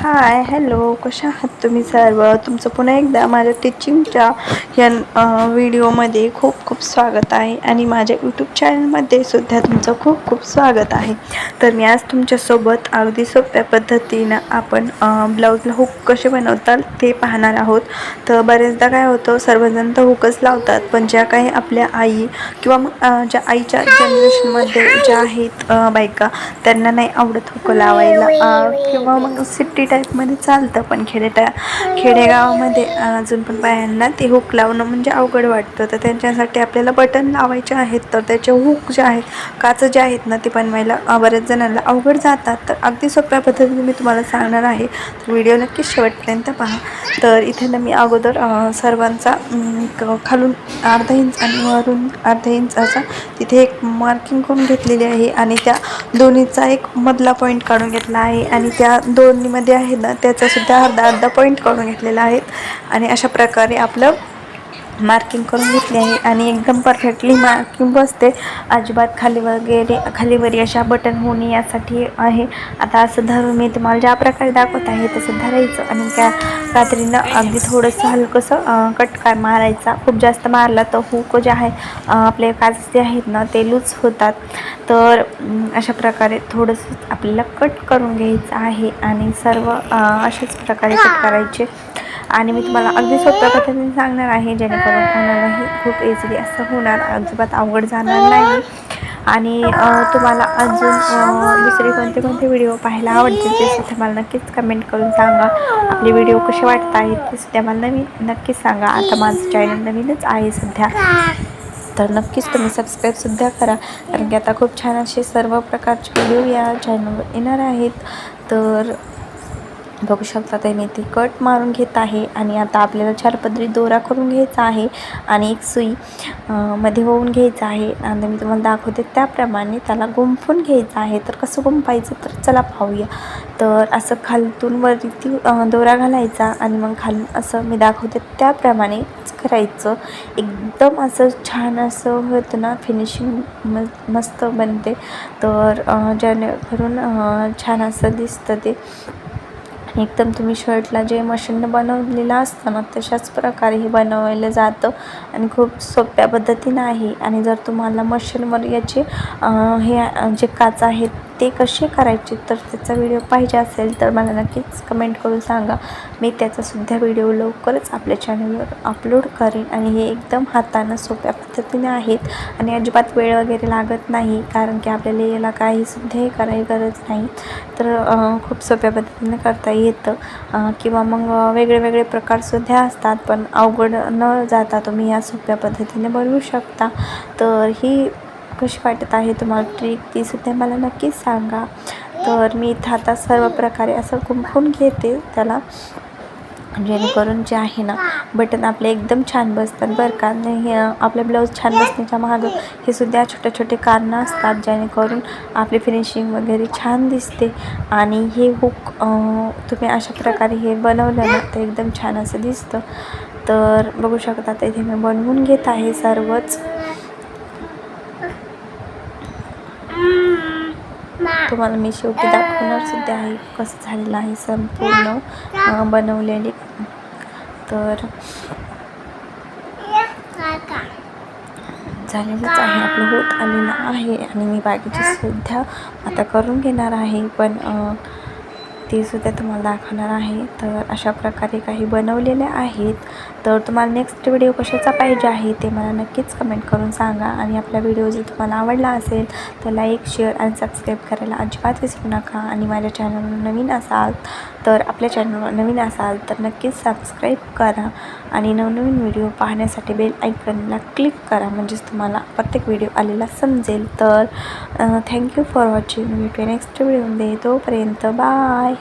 Hi hello कशा आहात तुम्ही सर्व? तुमचं पुन्हा एकदा माझ्या टीचिंगच्या या व्हिडिओमध्ये खूप खूप स्वागत आहे आणि माझ्या यूट्यूब चॅनलमध्ये सुद्धा तुमचं खूप खूप स्वागत आहे. तर मी आज तुमच्यासोबत अगदी सोप्या पद्धतीनं आपण ब्लाऊजला हुक कसे बनवतात ते पाहणार आहोत. तर बरेचदा काय होतं सर्वजण तर हुकच लावतात पण ज्या काही आपल्या आई किंवा मग ज्या आईच्या जनरेशनमध्ये ज्या आहेत बायका त्यांना नाही आवडत हुक लावायला किंवा मग सिटी टाईपमध्ये चालतं पण खेडेटा खेडेगावामध्ये अजून पण बायांना ते हुक लावणं म्हणजे अवघड वाटतं. तर त्यांच्यासाठी आपल्याला बटन लावायचे आहेत तर त्याचे हुक जे आहेत काचं जे आहेत ना ते बनवायला बऱ्याच जणांना अवघड जातात. तर अगदी सोप्या पद्धतीने मी तुम्हाला सांगणार आहे. तर व्हिडिओ नक्कीच शेवटपर्यंत पहा. तर इथे ना मी अगोदर सर्वांचा खालून अर्धा इंच आणि वरून अर्धा इंच असा तिथे एक मार्किंग करून घेतलेली आहे आणि त्या दोन्हीचा एक मधला पॉईंट काढून घेतला आहे आणि त्या दोन्हीमध्ये आहे ना त्याचासुद्धा अर्धा अर्धा पॉईंट काढून घेतलेला आहेत आणि अशा प्रकारे आपलं मार्किंग करून घेतली आहे आणि एकदम परफेक्टली मार्किंग बसते. अजिबात खाली वगैरे खालीवरी अशा बटन होणे यासाठी आहे. आता असं धरून मी तुम्हाला ज्या प्रकारे दाखवत आहे तसं धरायचं आणि त्या कात्रीनं अगदी थोडंसं हलकंसं कटकार मारायचा. खूप जास्त मारला तर हुक जे आहे आपले काच जे आहेत ना ते लूज होतात. तर अशा प्रकारे थोडंसं आपल्याला कट करून घ्यायचं आहे आणि सर्व अशाच प्रकारे कट करायचे. आणि मी तुम्हाला अगदी सोप्या पद्धतीने सांगणार आहे जेणेकरून कोणालाही खूप इझिली असं होणार. अजिबात अवघड जाणार नाही. आणि तुम्हाला अजून दुसरे कोणते कोणते व्हिडिओ पाहायला आवडतील ते सुद्धा मला नक्कीच कमेंट करून सांगा. आपले व्हिडिओ कसे वाटत आहेत ते सुद्धा मला नवीन नक्कीच सांगा. आता माझं चॅनल नवीनच आहे सध्या. तर नक्कीच तुम्ही सबस्क्राईबसुद्धा करा. कारण की आता खूप छान असे सर्व प्रकारचे व्हिडिओ या चॅनलवर येणार आहेत. तर बघू शकता ते मी ती कट मारून घेत आहे आणि आता आपल्याला चार पदरी दोरा करून घ्यायचा आहे आणि एक सुई मध्ये होऊन घ्यायचं आहे. आणि मी तुम्हाला दाखवते त्याप्रमाणे त्याला गुंफून घ्यायचं आहे. तर कसं गुंफायचं तर चला पाहूया. तर असं खालतून वरती दोरा घालायचा आणि मग खालून असं मी दाखवते त्याप्रमाणे करायचं. एकदम असं छान असं होतं ना फिनिशिंग म मस्त बनते. तर जेणेकरून छान असं दिसतं ते. एकदम तुम्ही शर्टला जे मशीननं बनवलेलं असतं ना तशाच प्रकारे हे बनवलं जातं आणि खूप सोप्या पद्धतीनं आहे. आणि जर तुम्हाला मशीनवर याचे हे जे काच आहेत ते कसे करायचे तर त्याचा व्हिडिओ पाहिजे असेल तर मला नक्कीच कमेंट करून सांगा. मी त्याचासुद्धा व्हिडिओ लवकरच आपल्या चॅनलवर अपलोड करेन आणि हे एकदम हातानं सोप्या पद्धतीने आहेत आणि अजिबात वेळ वगैरे लागत नाही कारण की आपल्याला याला काहीसुद्धा करायची गरज नाही. तर खूप सोप्या पद्धतीने करता येतं. किंवा मग वेगळे वेगळे प्रकारसुद्धा असतात पण अवघड न जाता तुम्ही या सोप्या पद्धतीने बनवू शकता. तर ही कशी वाटत आहे तुम्हाला ट्रिक तीसुद्धा मला नक्कीच सांगा. तर मी इथं आता सर्व प्रकारे असं कुंकून घेते त्याला. जेणेकरून जे आहे ना बटन आपले एकदम छान बसतात बरं का. नाही आपले ब्लाऊज छान बसण्याच्या मागं हे सुद्धा छोटे छोटे कारणं असतात जेणेकरून आपली फिनिशिंग वगैरे छान दिसते. आणि हे हुक तुम्ही अशा प्रकारे हे बनवलं ना तर एकदम छान असं दिसतं. तर बघू शकता इथे मी बनवून घेत आहे सर्वच. तुम्हाला मी शेवटी दाखवणार सुद्धा आहे कसं झालेलं आहे संपूर्ण बनवलेले. तर झालेलंच आहे आपलं होत आलेलं आहे आणि मी बाकीचे सुद्धा आता करून घेणार आहे पण ते सुद्धा तुम्हाला दाखवणार आहे. तर अशा प्रकारे काही बनवलेले आहेत. तर तुम्हाला नेक्स्ट व्हिडिओ कशाचा पाहिजे आहे ते मला नक्कीच कमेंट करून सांगा. आणि आपला व्हिडिओ जर तुम्हाला आवडला असेल तर लाईक शेअर आणि सबस्क्राईब करायला अजिबात विसरू नका. आणि माझ्या चॅनलवर नवीन असाल तर आपल्या चॅनलवर नवीन असाल तर नक्कीच सबस्क्राईब करा. आणि नवनवीन व्हिडिओ पाहण्यासाठी बेल आयकनला क्लिक करा. म्हणजेच तुम्हाला प्रत्येक व्हिडिओ आलेला समजेल. तर थँक्यू फॉर वॉचिंग भेटूया नेक्स्ट व्हिडिओमध्ये तोपर्यंत बाय